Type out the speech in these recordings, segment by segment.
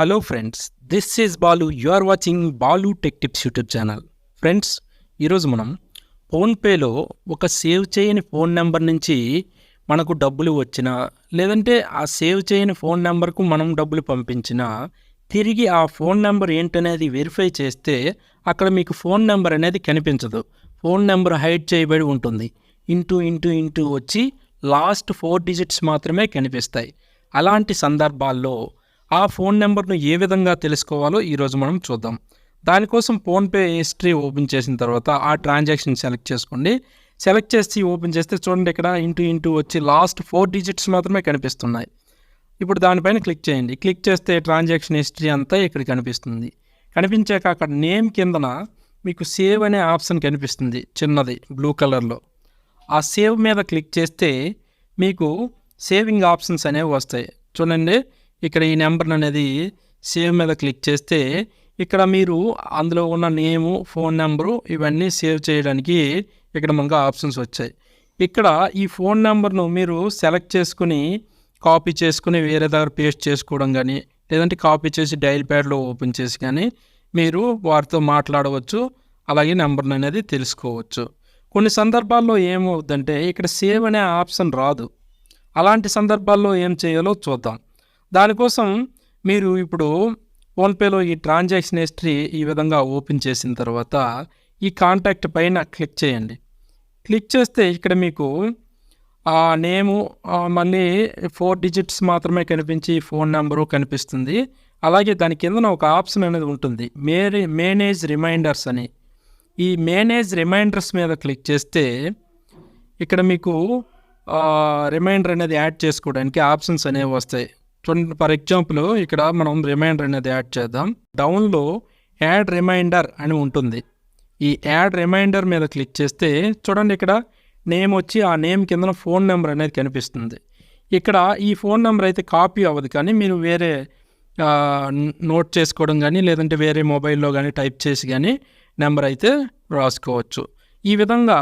Hello friends this is Balu. You are watching Balu tech tips YouTube channel friends ఈరోజు మనం ఫోన్పేలో ఒక save చేయని ఫోన్ నెంబర్ నుంచి మనకు డబ్బులు వచ్చినా లేదంటే ఆ సేవ్ చేయని ఫోన్ నెంబర్కు మనం డబ్బులు పంపించినా తిరిగి ఆ ఫోన్ నెంబర్ ఏంటనేది వెరిఫై చేస్తే అక్కడ మీకు ఫోన్ నెంబర్ అనేది కనిపించదు. ఫోన్ నెంబర్ హైడ్ చేయబడి ఉంటుంది. ఇంటూ ఇంటూ ఇంటూ వచ్చి లాస్ట్ ఫోర్ డిజిట్స్ మాత్రమే కనిపిస్తాయి. అలాంటి సందర్భాల్లో ఆ ఫోన్ నెంబర్ను ఏ విధంగా తెలుసుకోవాలో ఈరోజు మనం చూద్దాం. దానికోసం ఫోన్పే హిస్టరీ ఓపెన్ చేసిన తర్వాత ఆ ట్రాన్సాక్షన్ సెలెక్ట్ చేసుకోండి. సెలెక్ట్ చేసి ఓపెన్ చేస్తే చూడండి ఇక్కడ ఇంటూ ఇంటూ వచ్చి లాస్ట్ ఫోర్ డిజిట్స్ మాత్రమే కనిపిస్తున్నాయి. ఇప్పుడు దానిపైన క్లిక్ చేయండి. క్లిక్ చేస్తే ట్రాన్సాక్షన్ హిస్టరీ అంతా ఇక్కడ కనిపిస్తుంది. కనిపించాక అక్కడ నేమ్ కిందన మీకు సేవ్ అనే ఆప్షన్ కనిపిస్తుంది చిన్నది బ్లూ కలర్లో. ఆ సేవ్ మీద క్లిక్ చేస్తే మీకు సేవింగ్ ఆప్షన్స్ అనేవి వస్తాయి. చూడండి. ఇక్కడ ఈ నెంబర్ అనేది సేవ్ మీద క్లిక్ చేస్తే ఇక్కడ మీరు అందులో ఉన్న నేము ఫోన్ నెంబరు ఇవన్నీ సేవ్ చేయడానికి ఇక్కడ మనకు ఆప్షన్స్ వచ్చాయి. ఇక్కడ ఈ ఫోన్ నెంబర్ను మీరు సెలెక్ట్ చేసుకుని కాపీ చేసుకుని వేరే దగ్గర పేస్ట్ చేసుకోవడం కానీ లేదంటే కాపీ చేసి డైల్ ప్యాడ్లో ఓపెన్ చేసి కానీ మీరు వారితో మాట్లాడవచ్చు. అలాగే నెంబర్ని అనేది తెలుసుకోవచ్చు. కొన్ని సందర్భాల్లో ఏమవుద్దంటే ఇక్కడ సేవ్ అనే ఆప్షన్ రాదు. అలాంటి సందర్భాల్లో ఏం చేయాలో చూద్దాం. దానికోసం మీరు ఇప్పుడు ఫోన్పేలో ఈ ట్రాన్సాక్షన్ హిస్టరీ ఈ విధంగా ఓపెన్ చేసిన తర్వాత ఈ కాంటాక్ట్ పైన క్లిక్ చేయండి. క్లిక్ చేస్తే ఇక్కడ మీకు ఆ నేము మళ్ళీ ఫోర్ డిజిట్స్ మాత్రమే కనిపించి ఫోన్ నెంబరు కనిపిస్తుంది. అలాగే దాని కిందన ఒక ఆప్షన్ అనేది ఉంటుంది. మేరే మేనేజ్ రిమైండర్స్ అని. ఈ మేనేజ్ రిమైండర్స్ మీద క్లిక్ చేస్తే ఇక్కడ మీకు రిమైండర్ అనేది యాడ్ చేసుకోవడానికి ఆప్షన్స్ అనేవి వస్తాయి. చూడండి ఫర్ ఎగ్జాంపుల్ ఇక్కడ మనం రిమైండర్ అనేది యాడ్ చేద్దాం. డౌన్లో యాడ్ రిమైండర్ అని ఉంటుంది. ఈ యాడ్ రిమైండర్ మీద క్లిక్ చేస్తే చూడండి ఇక్కడ నేమ్ వచ్చి ఆ నేమ్ కింద ఫోన్ నెంబర్ అనేది కనిపిస్తుంది. ఇక్కడ ఈ ఫోన్ నెంబర్ అయితే కాపీ అవ్వదు కానీ మీరు వేరే నోట్ చేసుకోవడం కానీ లేదంటే వేరే మొబైల్లో కానీ టైప్ చేసి కానీ నెంబర్ అయితే రాసుకోవచ్చు. ఈ విధంగా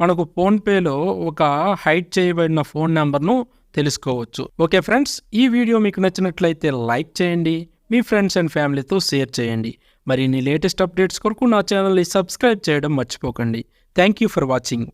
మనకు ఫోన్పేలో ఒక హైడ్ చేయబడిన ఫోన్ నెంబర్ను తెలుసుకోవచ్చు. ఓకే ఫ్రెండ్స్ ఈ వీడియో మీకు నచ్చినట్లయితే లైక్ చేయండి మీ ఫ్రెండ్స్ అండ్ ఫ్యామిలీతో షేర్ చేయండి. మరిన్ని లేటెస్ట్ అప్డేట్స్ కొరకు నా ఛానల్ని సబ్స్క్రైబ్ చేయడం మర్చిపోకండి. Thank you for watching.